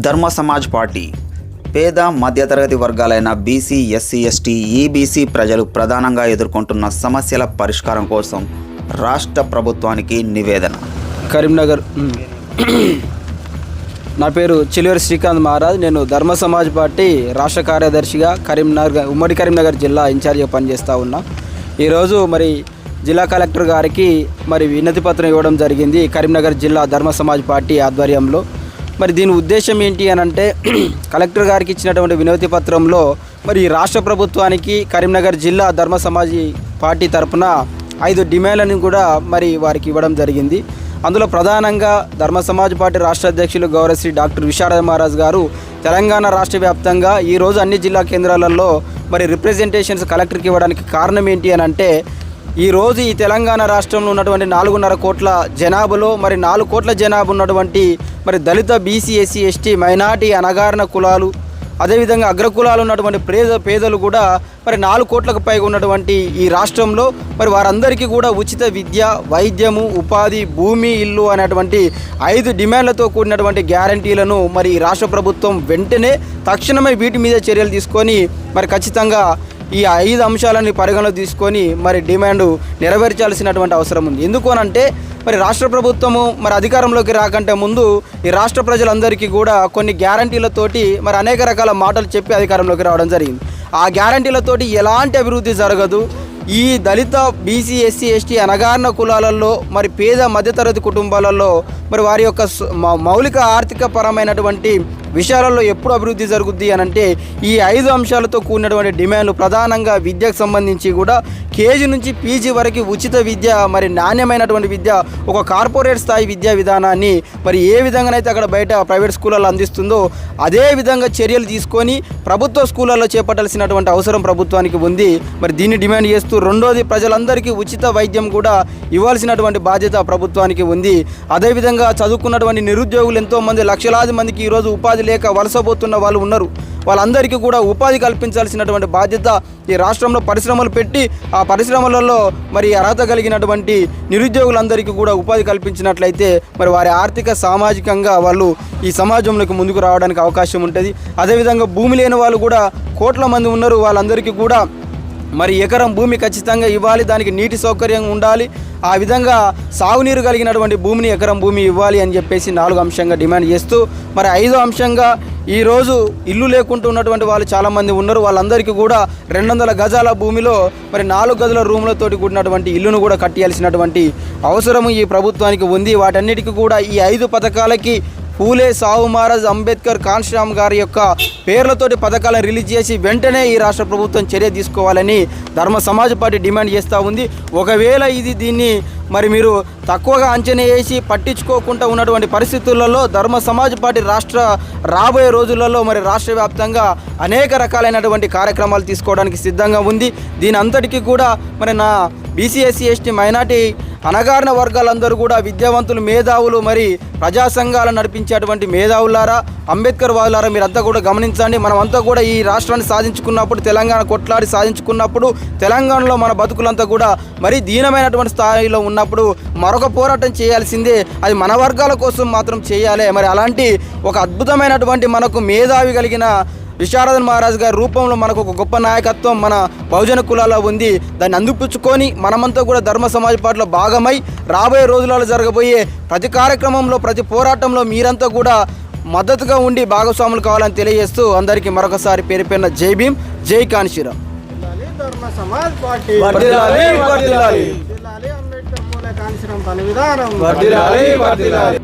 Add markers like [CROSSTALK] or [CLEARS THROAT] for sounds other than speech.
ధర్మ సమాజ్ పార్టీ పేద మధ్యతరగతి వర్గాలైన బీసీ ఎస్సీ ఎస్టీ ఈబీసీ ప్రజలు ప్రధానంగా ఎదుర్కొంటున్న సమస్యల పరిష్కారం కోసం రాష్ట్ర ప్రభుత్వానికి నివేదన. కరీంనగర్ నా పేరు చిలువరి శ్రీకాంత్ మహారాజ్. నేను ధర్మ సమాజ్ పార్టీ రాష్ట్ర కార్యదర్శిగా కరీంనగర్ ఉమ్మడి కరీంనగర్ జిల్లా ఇన్ఛార్జిగా పనిచేస్తూ ఉన్నా. ఈరోజు మరి జిల్లా కలెక్టర్ గారికి మరి వినతి పత్రం ఇవ్వడం జరిగింది కరీంనగర్ జిల్లా ధర్మ సమాజ్ పార్టీ ఆధ్వర్యంలో. మరి దీని ఉద్దేశం ఏంటి అని అంటే [CLEARS THROAT] కలెక్టర్ గారికి ఇచ్చినటువంటి వినతి పత్రంలో మరి రాష్ట్ర ప్రభుత్వానికి కరీంనగర్ జిల్లా ధర్మ సమాజీ పార్టీ తరపున ఐదు డిమాండ్లను కూడా మరి వారికి ఇవ్వడం జరిగింది. అందులో ప్రధానంగా ధర్మ సమాజ్ పార్టీ రాష్ట్ర అధ్యక్షులు గౌరవశ్రీ డాక్టర్ విశారద మహారాజ్ గారు తెలంగాణ రాష్ట్ర వ్యాప్తంగా ఈరోజు అన్ని జిల్లా కేంద్రాలలో మరి రిప్రజెంటేషన్స్ కలెక్టర్కి ఇవ్వడానికి కారణం ఏంటి అని అంటే ఈరోజు ఈ తెలంగాణ రాష్ట్రంలో ఉన్నటువంటి నాలుగున్నర కోట్ల జనాభాలో మరి నాలుగు కోట్ల జనాభా ఉన్నటువంటి మరి దళిత బీసీ ఎస్సీ ఎస్టీ మైనార్టీ అనగారిన కులాలు అదేవిధంగా అగ్రకులాలు ఉన్నటువంటి పేద పేదలు కూడా మరి నాలుగు కోట్లకు పైగా ఉన్నటువంటి ఈ రాష్ట్రంలో మరి వారందరికీ కూడా ఉచిత విద్య వైద్యము ఉపాధి భూమి ఇల్లు అనేటువంటి ఐదు డిమాండ్లతో కూడినటువంటి గ్యారంటీలను మరి ఈ రాష్ట్ర ప్రభుత్వం వెంటనే తక్షణమే వీటి మీద చర్యలు తీసుకొని మరి ఖచ్చితంగా ఈ ఐదు అంశాలని పరిగణలో తీసుకొని మరి డిమాండ్ నెరవేర్చాల్సినటువంటి అవసరం ఉంది. ఎందుకు అనంటే మరి రాష్ట్ర ప్రభుత్వము మరి అధికారంలోకి రాకంటే ముందు ఈ రాష్ట్ర ప్రజలందరికీ కూడా కొన్ని గ్యారంటీలతోటి మరి అనేక రకాల మాటలు చెప్పి అధికారంలోకి రావడం జరిగింది. ఆ గ్యారంటీలతోటి ఎలాంటి అభివృద్ధి జరగదు. ఈ దళిత బీసీ ఎస్సీ ఎస్టీ అనగారిన కులాలలో మరి పేద మధ్యతరగతి కుటుంబాలలో మరి వారి యొక్క మౌలిక ఆర్థిక పరమైనటువంటి విషయాలలో ఎప్పుడు అభివృద్ధి జరుగుద్ది అని అంటే ఈ ఐదు అంశాలతో కూడినటువంటి డిమాండ్లు ప్రధానంగా విద్యకు సంబంధించి కూడా కేజీ నుంచి పీజీ వరకు ఉచిత విద్య మరి నాణ్యమైనటువంటి విద్య ఒక కార్పొరేట్ స్థాయి విద్యా విధానాన్ని మరి ఏ విధంగానైతే అక్కడ బయట ప్రైవేట్ స్కూళ్ళలో అందిస్తుందో అదే విధంగా చర్యలు తీసుకొని ప్రభుత్వ స్కూళ్ళల్లో చేపట్టాల్సినటువంటి అవసరం ప్రభుత్వానికి ఉంది. మరి దీన్ని డిమాండ్ చేస్తూ రెండోది ప్రజలందరికీ ఉచిత వైద్యం కూడా ఇవ్వాల్సినటువంటి బాధ్యత ప్రభుత్వానికి ఉంది. అదేవిధంగా చదువుకున్నటువంటి నిరుద్యోగులు ఎంతోమంది లక్షలాది మందికి ఈరోజు ఉపాధి లేక వలసపోతున్న వాళ్ళు ఉన్నారు. వాళ్ళందరికీ కూడా ఉపాధి కల్పించాల్సినటువంటి బాధ్యత ఈ రాష్ట్రంలో పరిశ్రమలు పెట్టి ఆ పరిశ్రమలలో మరి అర్హత కలిగినటువంటి నిరుద్యోగులందరికీ కూడా ఉపాధి కల్పించినట్లయితే మరి వారి ఆర్థిక సామాజికంగా వాళ్ళు ఈ సమాజంలోకి ముందుకు రావడానికి అవకాశం ఉంటుంది. అదేవిధంగా భూమి లేని వాళ్ళు కూడా కోట్ల మంది ఉన్నారు. వాళ్ళందరికీ కూడా మరి ఎకరం భూమి ఖచ్చితంగా ఇవ్వాలి దానికి నీటి సౌకర్యం ఉండాలి ఆ విధంగా సాగునీరు కలిగినటువంటి భూమిని ఎకరం భూమి ఇవ్వాలి అని చెప్పేసి నాలుగు అంశంగా డిమాండ్ చేస్తూ మరి ఐదో అంశంగా ఈరోజు ఇల్లు లేకుండా ఉన్నటువంటి వాళ్ళు చాలామంది ఉన్నారు. వాళ్ళందరికీ కూడా రెండు వందల గజాల భూమిలో మరి నాలుగు గదుల రూములతోటి కూడినటువంటి ఇల్లును కూడా కట్టేయాల్సినటువంటి అవసరం ఈ ప్రభుత్వానికి ఉంది. వాటన్నిటికీ కూడా ఈ ఐదు పథకాలకి పూలే సాహు మహారాజ్ అంబేద్కర్ కాన్శ్రామ్ గారి యొక్క పేర్లతోటి పథకాలను రిలీజ్ చేసి వెంటనే ఈ రాష్ట్ర ప్రభుత్వం చర్య తీసుకోవాలని ధర్మ సమాజ్ పార్టీ డిమాండ్ చేస్తూ ఉంది. ఒకవేళ ఇది దీన్ని మరి మీరు తక్కువగా అంచనా వేసి పట్టించుకోకుండా ఉన్నటువంటి పరిస్థితులలో ధర్మ సమాజ్ పార్టీ రాష్ట్ర రాబోయే రోజులలో మరి రాష్ట్ర వ్యాప్తంగా అనేక రకాలైనటువంటి కార్యక్రమాలు తీసుకోవడానికి సిద్ధంగా ఉంది. దీని అంతటికీ కూడా మరి నా బీసీఎస్సీ ఎస్టీ మైనార్టీ అనగారిన వర్గాలందరూ కూడా విద్యావంతులు మేధావులు మరి ప్రజా సంఘాలను నడిపించేటువంటి మేధావులారా అంబేద్కర్ వాదులారా మీరంతా కూడా గమనించండి. మనమంతా కూడా ఈ రాష్ట్రాన్ని సాధించుకున్నప్పుడు తెలంగాణ కొట్లాడి సాధించుకున్నప్పుడు తెలంగాణలో మన బతుకులంతా కూడా మరి దీనమైనటువంటి స్థాయిలో ఉన్నప్పుడు మరొక పోరాటం చేయాల్సిందే. అది మన వర్గాల కోసం మాత్రం చేయాలి. మరి అలాంటి ఒక అద్భుతమైనటువంటి మనకు మేధావి కలిగిన విశారదన్ మహారాజ్ గారి రూపంలో మనకు ఒక గొప్ప నాయకత్వం మన బహుజన కులాల్లో ఉంది. దాన్ని అందిపుచ్చుకొని మనమంతా కూడా ధర్మ సమాజ్ పార్టీలో భాగమై రాబోయే రోజులలో జరగబోయే ప్రతి కార్యక్రమంలో ప్రతి పోరాటంలో మీరంతా కూడా మద్దతుగా ఉండి భాగస్వాములు కావాలని తెలియజేస్తూ అందరికీ మరొకసారి పేరు పేరున జై భీమ్ జై కాన్షీరామ్ అంబేద్కర్ మూల పని విధానం.